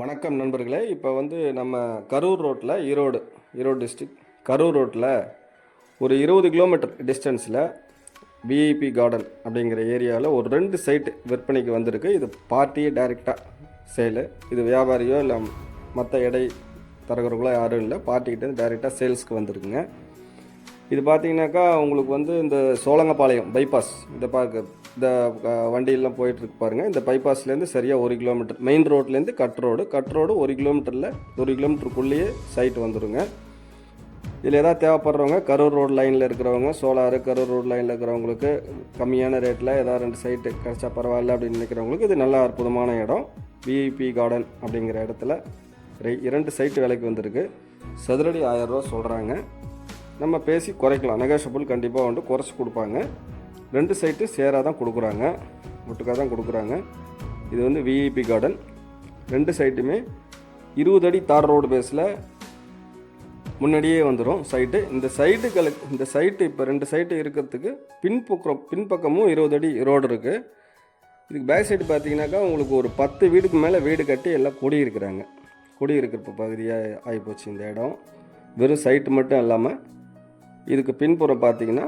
வணக்கம் நண்பர்களே. இப்போ வந்து நம்ம கரூர் ரோட்டில் ஈரோடு ஈரோடு டிஸ்ட்ரிக் கரூர் ரோட்டில் ஒரு இருபது கிலோமீட்டர் டிஸ்டன்ஸில் விஐபி கார்டன் அப்படிங்கிற ஏரியாவில் ஒரு ரெண்டு சைட்டு விற்பனைக்கு வந்திருக்கு. இது பார்ட்டியே டைரெக்டாக சேலு இது வியாபாரியோ இல்லை மற்ற எடை தரகர்களோ யாரும் இல்லை. பார்ட்டிக்கிட்ட டைரெக்டாக சேல்ஸ்க்கு வந்திருக்குங்க. இது பார்த்தீங்கன்னாக்கா உங்களுக்கு வந்து இந்த சோழங்கப்பாளையம் பைபாஸ் இந்த பார்க்க இந்த வண்டியெல்லாம் போயிட்டுருக்கு பாருங்கள் இந்த பைபாஸ்லேருந்து சரியாக ஒரு கிலோமீட்டர் மெயின் ரோட்லேருந்து கட் ரோடு கட் ரோடு ஒரு கிலோமீட்டரில் ஒரு கிலோமீட்டருக்குள்ளேயே சைட் வந்துடுங்க இதில் ஏதாவது தேவைப்படுறவங்க கரூர் ரோடு லைனில் இருக்கிறவங்க சோலார் கரூர் ரோடு லைனில் இருக்கிறவங்களுக்கு கம்மியான ரேட்டில் ஏதாவது ரெண்டு சைட்டு கிடச்சா பரவாயில்ல அப்படின்னு நினைக்கிறவங்களுக்கு இது நல்ல அற்புதமான இடம். விஐபி கார்டன் அப்படிங்கிற இடத்துல இரண்டு சைட்டு விலைக்கு வந்திருக்கு. சதுரடி ஆயிரம் ரூபா சொல்கிறாங்க நம்ம பேசி குறைக்கலாம். நெகோஷியபிள் கண்டிப்பாக வந்து குறைச்சி கொடுப்பாங்க. ரெண்டு சைட்டு சேராக தான் கொடுக்குறாங்க. ஒட்டுக்காக தான் கொடுக்குறாங்க. இது வந்து விஐபி கார்டன் ரெண்டு சைட்டுமே இருபது அடி தார் ரோடு பேஸில் முன்னாடியே வந்துடும் சைட்டு இந்த சைட்டுகளை இந்த சைட்டு இப்போ ரெண்டு சைட்டு இருக்கிறதுக்கு பின்பக்கம் பின்பக்கமும் இருபது அடி ரோடு இருக்குது இதுக்கு பேக் சைடு பார்த்தீங்கன்னாக்கா உங்களுக்கு ஒரு பத்து வீடுக்கு மேலே வீடு கட்டி எல்லாம் குடியிருக்கிறாங்க. குடியிருக்கிற பகுதியாக ஆகிப்போச்சு இந்த இடம். வெறும் சைட்டு மட்டும் இல்லாமல் இதுக்கு பின்புறம் பார்த்தீங்கன்னா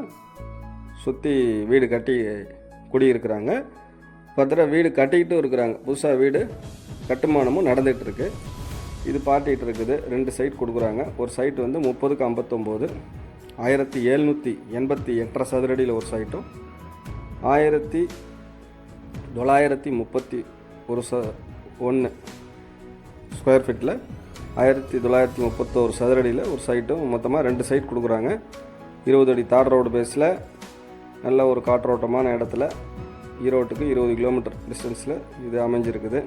சுற்றி வீடு கட்டி குடியிருக்கிறாங்க. பத்திர வீடு கட்டிக்கிட்டும் இருக்கிறாங்க. புதுசாக வீடு கட்டுமானமும் நடந்துகிட்ருக்கு. இது பார்ட்டிகிட்டு இருக்குது ரெண்டு சைட் கொடுக்குறாங்க. ஒரு சைட் வந்து முப்பதுக்கு ஐம்பத்தொம்போது ஆயிரத்தி எழுநூற்றி எண்பத்தி எட்டரை சதுரடியில் ஒரு சைட்டும் ஆயிரத்தி தொள்ளாயிரத்தி முப்பத்தி ஒரு ச ஒன்று ஸ்கொயர் ஃபீட்டில் ஆயிரத்தி தொள்ளாயிரத்தி முப்பத்தோரு சதுரடியில் ஒரு சைட்டும் மொத்தமாக ரெண்டு சைட் கொடுக்குறாங்க. இருபது அடி தார் ரோடு பேஸில் நல்ல ஒரு காற்றோட்டமான இடத்துல ஈரோட்டுக்கு இருபது கிலோமீட்டர் டிஸ்டன்ஸில் இது அமைஞ்சிருக்குது.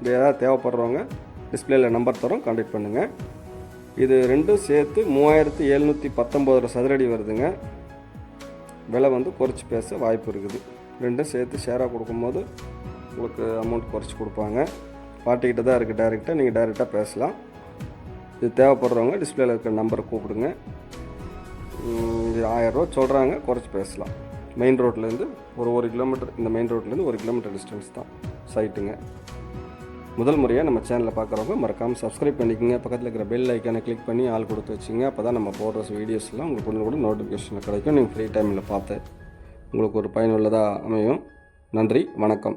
இது ஏதாவது தேவைப்படுறவங்க டிஸ்பிளேயில் நம்பர் தரோம் காண்டக்ட் பண்ணுங்கள் இது ரெண்டும் சேர்த்து மூவாயிரத்து எழுநூற்றி பத்தொம்போது சதுரடி வருதுங்க. விலை வந்து குறைச்சி பேச வாய்ப்பு இருக்குது. ரெண்டும் சேர்த்து ஷேராக கொடுக்கும்போது உங்களுக்கு அமௌண்ட் குறைச்சி கொடுப்பாங்க. பாட்டிக்கிட்ட தான் இருக்குது டேரெக்டாக நீங்கள் டேரெக்டாக பேசலாம். இது தேவைப்படுறவங்க டிஸ்பிளேயில் இருக்கிற நம்பரை கூப்பிடுங்க. இது ஆயரூவா சொல்கிறாங்க குறைச்சி பேசலாம். மெயின் ரோட்லேருந்து ஒரு ஒரு கிலோமீட்டர் இந்த மெயின் ரோட்லேருந்து ஒரு கிலோமீட்டர் டிஸ்டன்ஸ் தான் சைட்டுங்க முதல் முறையாக நம்ம சேனலில் பார்க்குறவங்க மறக்காமல் சப்ஸ்கிரைப் பண்ணிக்கோங்க. பக்கத்தில் இருக்கிற பெல் ஐக்கானை கிளிக் பண்ணி ஆள் கொடுத்து வச்சுங்க. அப்போ தான் நம்ம போடுற வீடியோஸ்லாம் உங்களுக்கு கொஞ்சம் கூட நோட்டிஃபிகேஷன் கிடைக்கும். நீங்கள் ஃப்ரீ டைமில் பார்த்து உங்களுக்கு ஒரு பயனுள்ளதாக அமையும். நன்றி வணக்கம்.